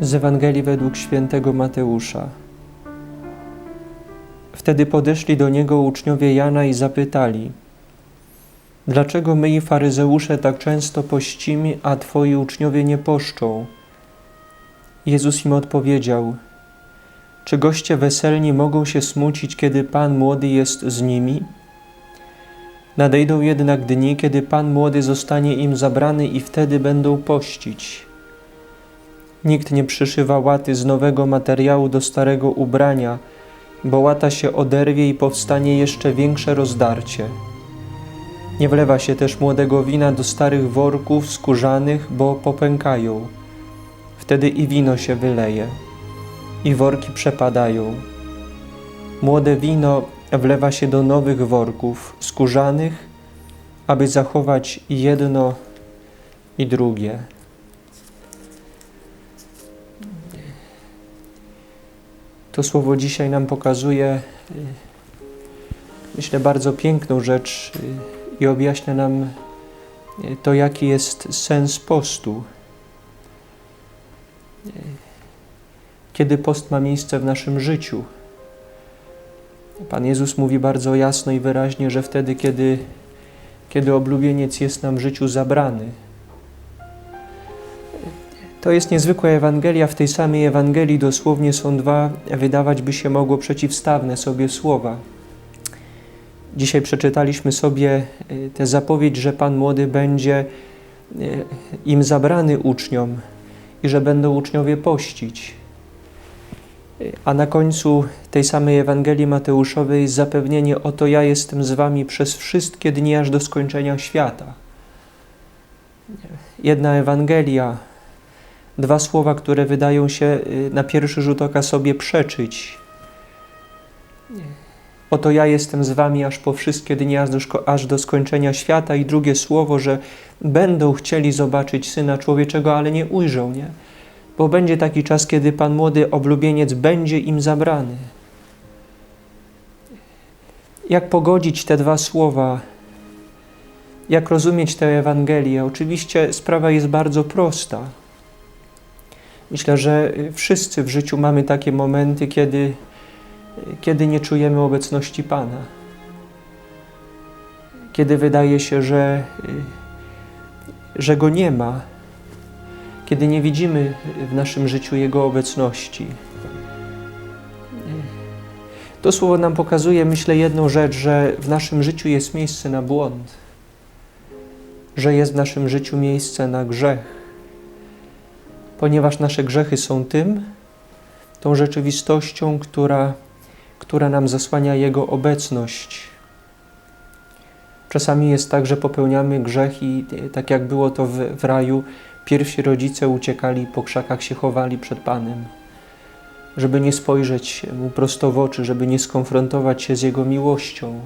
Z Ewangelii według świętego Mateusza. Wtedy podeszli do niego uczniowie Jana i zapytali: Dlaczego my i faryzeusze tak często pościmy, a twoi uczniowie nie poszczą? Jezus im odpowiedział: Czy goście weselni mogą się smucić, kiedy Pan młody jest z nimi? Nadejdą jednak dni, kiedy Pan młody zostanie im zabrany i wtedy będą pościć. Nikt nie przyszywa łaty z nowego materiału do starego ubrania, bo łata się oderwie i powstanie jeszcze większe rozdarcie. Nie wlewa się też młodego wina do starych worków skórzanych, bo popękają. Wtedy i wino się wyleje, i worki przepadają. Młode wino wlewa się do nowych worków skórzanych, aby zachować jedno i drugie. To słowo dzisiaj nam pokazuje, myślę, bardzo piękną rzecz i objaśnia nam to, jaki jest sens postu. Kiedy post ma miejsce w naszym życiu. Pan Jezus mówi bardzo jasno i wyraźnie, że wtedy, kiedy, kiedy oblubieniec jest nam w życiu zabrany. To jest niezwykła Ewangelia. W tej samej Ewangelii dosłownie są dwa, wydawać by się mogło, przeciwstawne sobie słowa. Dzisiaj przeczytaliśmy sobie tę zapowiedź, że Pan Młody będzie im zabrany uczniom i że będą uczniowie pościć. A na końcu tej samej Ewangelii Mateuszowej jest zapewnienie: Oto ja jestem z wami przez wszystkie dni aż do skończenia świata. Jedna Ewangelia, dwa słowa, które wydają się na pierwszy rzut oka sobie przeczyć. Oto ja jestem z wami aż po wszystkie dni, aż do, aż do skończenia świata. I drugie słowo, że będą chcieli zobaczyć Syna Człowieczego, ale nie ujrzą, nie? Bo będzie taki czas, kiedy Pan młody oblubieniec będzie im zabrany. Jak pogodzić te dwa słowa? Jak rozumieć tę Ewangelię? Oczywiście sprawa jest bardzo prosta. Myślę, że wszyscy w życiu mamy takie momenty, kiedy, kiedy nie czujemy obecności Pana. Kiedy wydaje się, że, że Go nie ma. Kiedy nie widzimy w naszym życiu Jego obecności. To słowo nam pokazuje, myślę, jedną rzecz, że w naszym życiu jest miejsce na błąd. Że jest w naszym życiu miejsce na grzech ponieważ nasze grzechy są tym, tą rzeczywistością, która, która nam zasłania Jego obecność. Czasami jest tak, że popełniamy grzech i tak jak było to w, w raju, pierwsi rodzice uciekali, po krzakach się chowali przed Panem, żeby nie spojrzeć Mu prosto w oczy, żeby nie skonfrontować się z Jego miłością.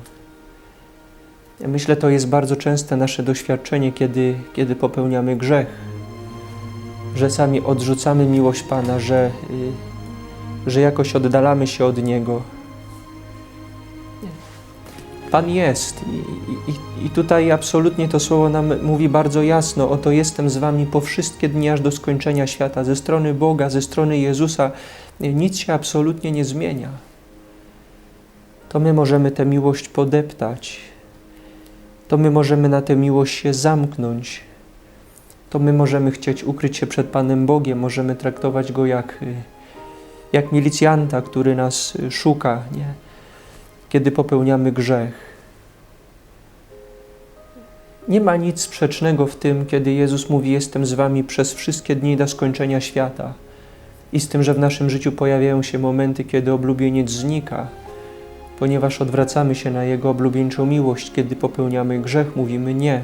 Myślę, to jest bardzo częste nasze doświadczenie, kiedy, kiedy popełniamy grzech że sami odrzucamy miłość Pana, że, że jakoś oddalamy się od Niego. Pan jest I, i, i tutaj absolutnie to słowo nam mówi bardzo jasno, oto jestem z wami po wszystkie dni aż do skończenia świata. Ze strony Boga, ze strony Jezusa nic się absolutnie nie zmienia. To my możemy tę miłość podeptać, to my możemy na tę miłość się zamknąć, to my możemy chcieć ukryć się przed Panem Bogiem, możemy traktować Go jak, jak milicjanta, który nas szuka, nie? kiedy popełniamy grzech. Nie ma nic sprzecznego w tym, kiedy Jezus mówi: Jestem z Wami przez wszystkie dni do skończenia świata. I z tym, że w naszym życiu pojawiają się momenty, kiedy oblubieniec znika, ponieważ odwracamy się na Jego oblubieńczą miłość, kiedy popełniamy grzech, mówimy nie.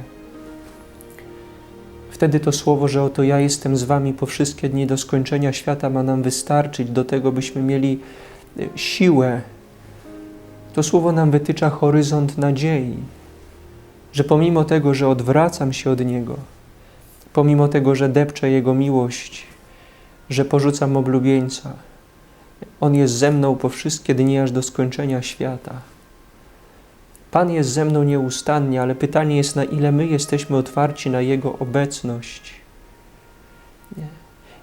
Wtedy to słowo, że oto ja jestem z wami po wszystkie dni do skończenia świata ma nam wystarczyć do tego, byśmy mieli e, siłę. To słowo nam wytycza horyzont nadziei, że pomimo tego, że odwracam się od Niego, pomimo tego, że depczę Jego miłość, że porzucam oblubieńca, On jest ze mną po wszystkie dni aż do skończenia świata. Pan jest ze mną nieustannie, ale pytanie jest, na ile my jesteśmy otwarci na Jego obecność. Nie.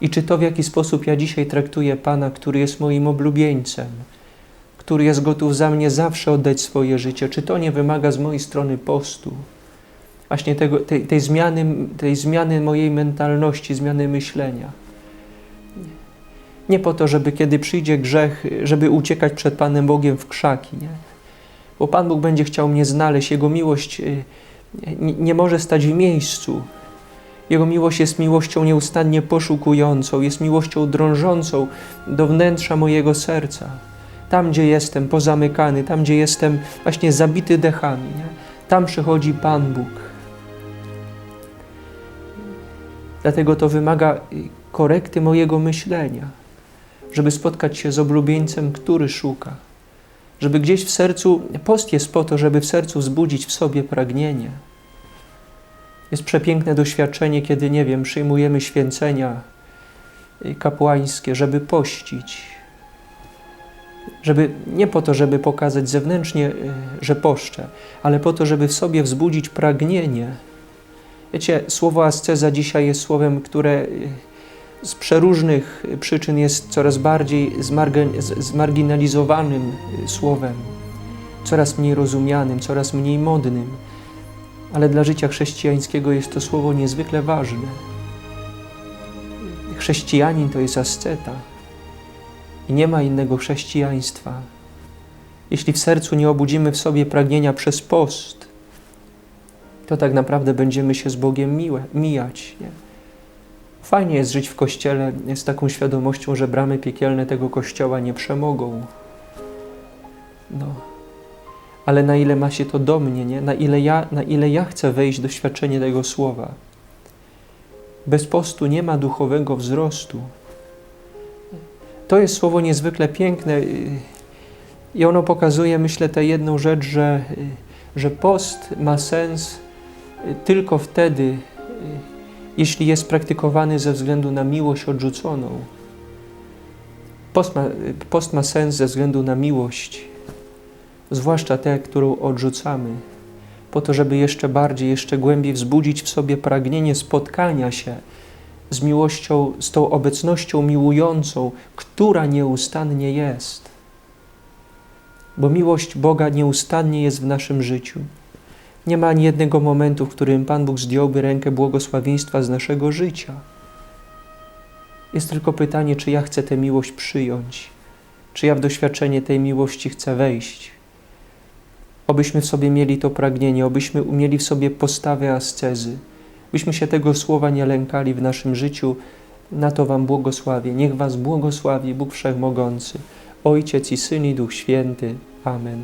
I czy to, w jaki sposób ja dzisiaj traktuję Pana, który jest moim oblubieńcem, który jest gotów za mnie zawsze oddać swoje życie, czy to nie wymaga z mojej strony postu? Właśnie tego, tej, tej, zmiany, tej zmiany mojej mentalności, zmiany myślenia. Nie po to, żeby kiedy przyjdzie grzech, żeby uciekać przed Panem Bogiem w krzaki, nie? Bo Pan Bóg będzie chciał mnie znaleźć, Jego miłość y, nie, może stać w miejscu. Jego miłość jest miłością nieustannie poszukującą, jest miłością drążącą do wnętrza mojego serca. Tam, gdzie jestem pozamykany, tam, gdzie jestem właśnie zabity dechami, nie? tam przychodzi Pan Bóg. Dlatego to wymaga y, korekty mojego myślenia, żeby spotkać się z oblubieńcem, który szuka. Żeby gdzieś w sercu, post jest po to, żeby w sercu wzbudzić w sobie pragnienie. Jest przepiękne doświadczenie, kiedy, nie wiem, przyjmujemy święcenia kapłańskie, żeby pościć. Żeby, nie po to, żeby pokazać zewnętrznie, y, że poszczę, ale po to, żeby w sobie wzbudzić pragnienie. Wiecie, słowo asceza dzisiaj jest słowem, które y, z przeróżnych przyczyn jest coraz bardziej zmarginalizowanym słowem, coraz mniej rozumianym, coraz mniej modnym ale dla życia chrześcijańskiego jest to słowo niezwykle ważne. Chrześcijanin to jest asceta i nie ma innego chrześcijaństwa. Jeśli w sercu nie obudzimy w sobie pragnienia przez post, to tak naprawdę będziemy się z Bogiem mijać. Nie? Fajnie jest żyć w kościele z taką świadomością, że bramy piekielne tego kościoła nie przemogą. No ale na ile ma się to do mnie, nie? Na, ile ja, na ile ja chcę wejść w doświadczenie tego słowa. Bez postu nie ma duchowego wzrostu. To jest słowo niezwykle piękne i ono pokazuje, myślę, tę jedną rzecz, że, że post ma sens tylko wtedy, jeśli jest praktykowany ze względu na miłość odrzuconą. Post ma, post ma sens ze względu na miłość zwłaszcza tę, którą odrzucamy, po to, żeby jeszcze bardziej, jeszcze głębiej wzbudzić w sobie pragnienie spotkania się z miłością, z tą obecnością miłującą, która nieustannie jest. Bo miłość Boga nieustannie jest w naszym życiu. Nie ma ani jednego momentu, w którym Pan Bóg zdjąłby rękę błogosławieństwa z naszego życia. Jest tylko pytanie, czy ja chcę tę miłość przyjąć, czy ja w doświadczenie tej miłości chcę wejść. Obyśmy w sobie mieli to pragnienie, obyśmy mieli w sobie postawę ascezy, byśmy się tego słowa nie lękali w naszym życiu. Na to Wam błogosławię. Niech Was błogosławi Bóg Wszechmogący, Ojciec i Syn i Duch Święty. Amen.